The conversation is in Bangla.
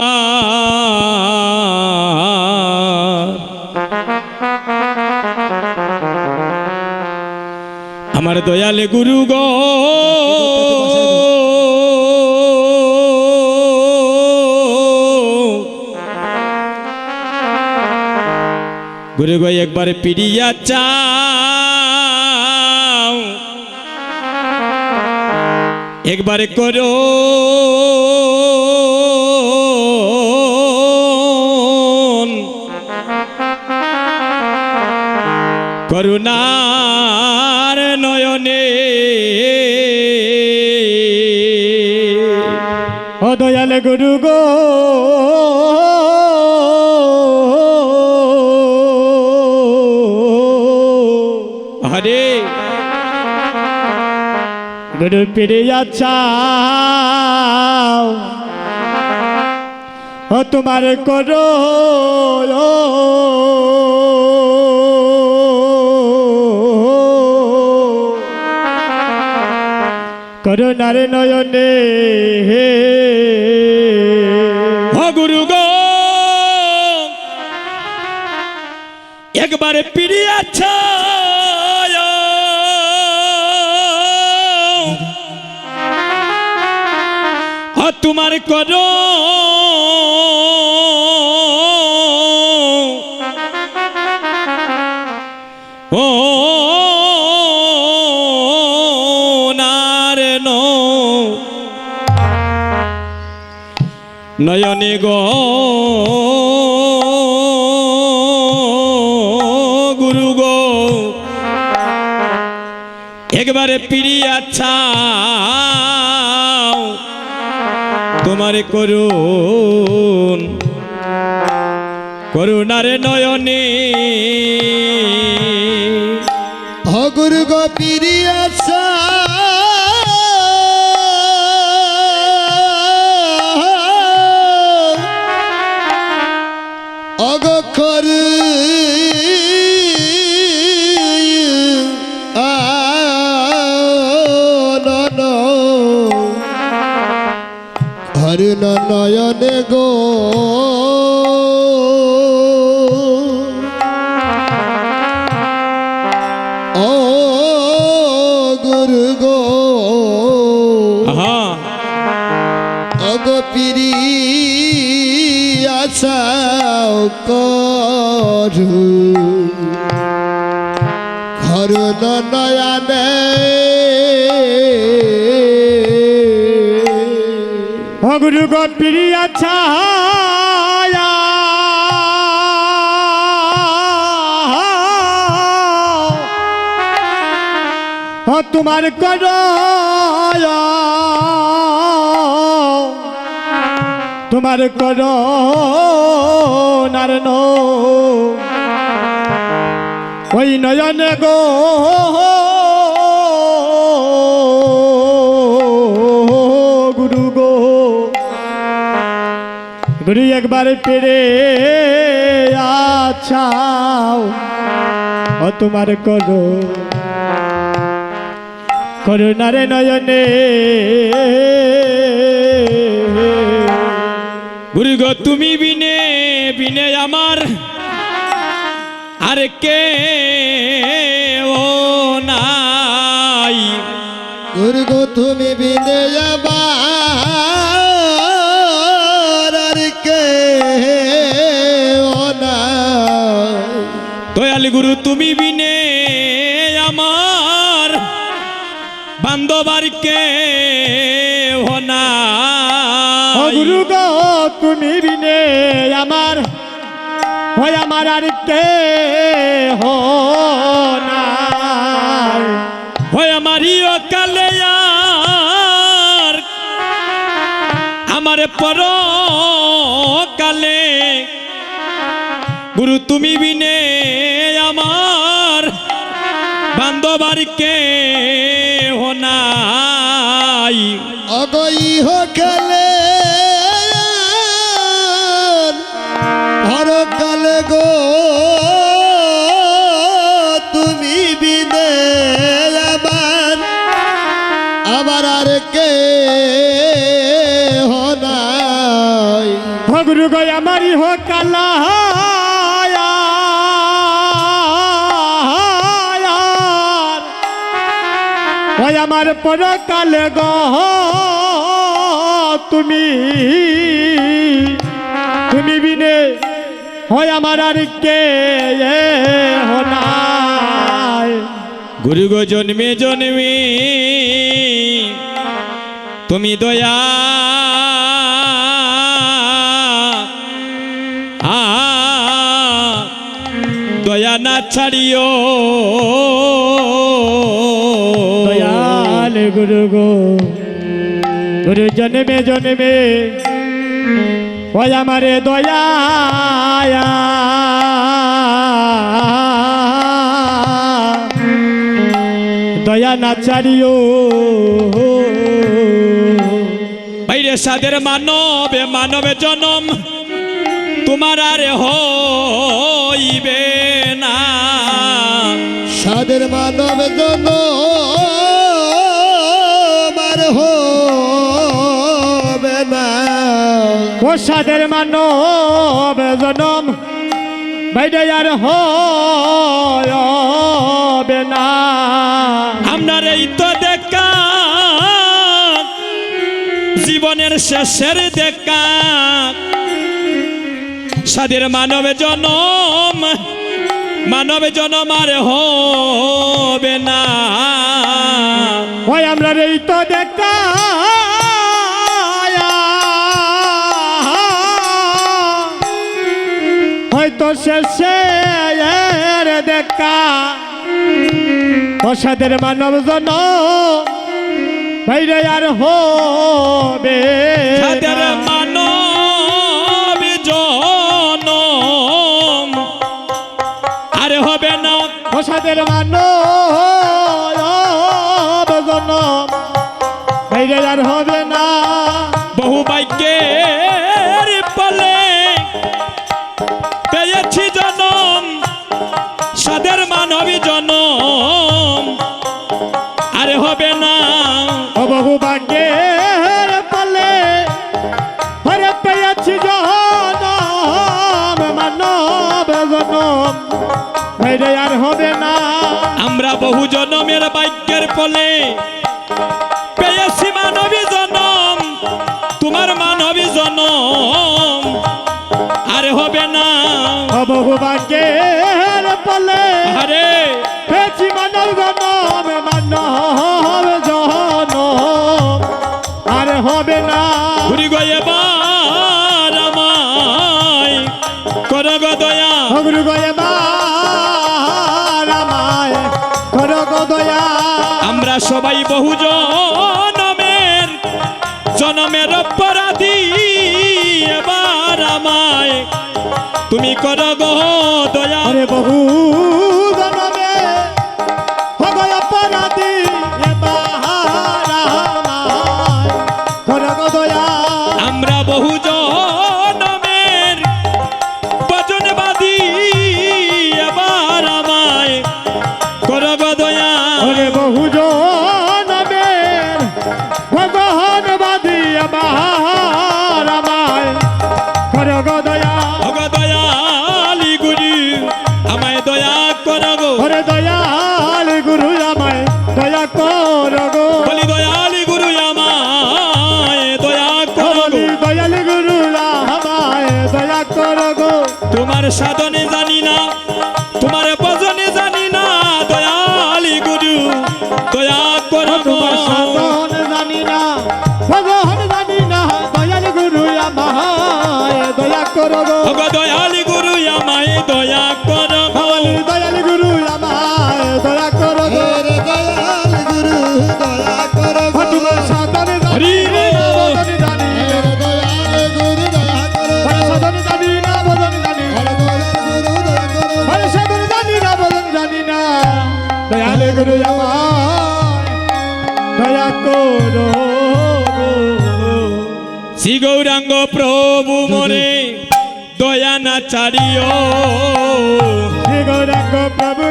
আমার দয়ালে গুরু গো। গুরু গো একবার পিড়িয়া চাও। একবারে করো। করুণার নয়নে। ও দয়াল গুরু গো। হরে। গুরু পেরে চাও তোমার করো করুণার নয়নে হে। ও গুরু গো। একবারে পিড়িয়াছ তোমার করো। নয়নে গো। গুরু গো। একবারে পিড়িয়া ছাও। তোমার করুন করুণারে নয়নে। হগুরু গো পিরিয়াছা হরি নয়নে গো। ও গুরু গো। হ্যাঁ অগ পিরি আশাও করু। ঘর নয়নে গুরু গো প্রিয়া ছায়া। তোমার কর তোমার কর নারন ওই নয়নে গো। গুরু একবার পেরে আছাও। ও তোমার করো। করুণারে নয়নে। গুরু গো তুমি বিনে বিনে আমার। আর কে ও নাই। গুরু গো তুমি বিনে যাবার তুমি বিনে আমার বান্ধবার কে গুরু গো তুমি বিনে আমার ওই আমার আর কে হয় আমারই কালে আমার পর কালে গুরু তুমি বিনে বান্ধবার কে নাই। অগই হকালে হরকালে গো তুমি বিনে আবার আবার আর কে হনাই ও গুরু গো আমারই হো কালা। আমার পরকালে গ, তুমি। তুমি বিনে হয় আমার আর কে গুরু গো জন্মে জন্মে, তুমি দয়া। দয়া না ছাড়িও। গুরু গো। গুরু জন্মে জন্মে। ওই আমারে দয়া দয়া না চারিও বাইরে সাদের মানবে মানবে জনম। তোমার আর হইবে না। সাদের মানব জন প্রসাদের মানব জনম বাইরে আর হবে না। আপনার এই তো দেখা জীবনের শেষের দেখা সাদের মানব জনম মানব জনম আর হবে না। ওই আমরা এই তো দেখা হয়তো শেষে এর দেখা। প্রসাদের মানব জন বাইরে আর হবে। মানব জনম আর হবে না। প্রসাদের মানব জন বাইরে আর হবে বহু জনমের বাইকের ফলে। পেয়েছি মানবী জনম তোমার মানবী জনম। আরে হবে না। বহু ভাগ্যের পালে আরে। পেয়েছি মানব জনম মানব জনম। আর হবে না। ঘুরি গো এবার আমায় কর গো দয়া। হগুরু গয়ে রামায় বহু জনমের জনমের অপরাধী এবার আমায়। তুমি কর গো দয়া। বহু সাধনে জানি না তোমার ভজনে জানি না দয়ালি গুরু দয়া কর তোমার সাধন জানি না ভগবান জানি না দয়াল গুরু আমায় দয়া করো দয়ালি না চারিও গৌরাঙ্গ প্রভু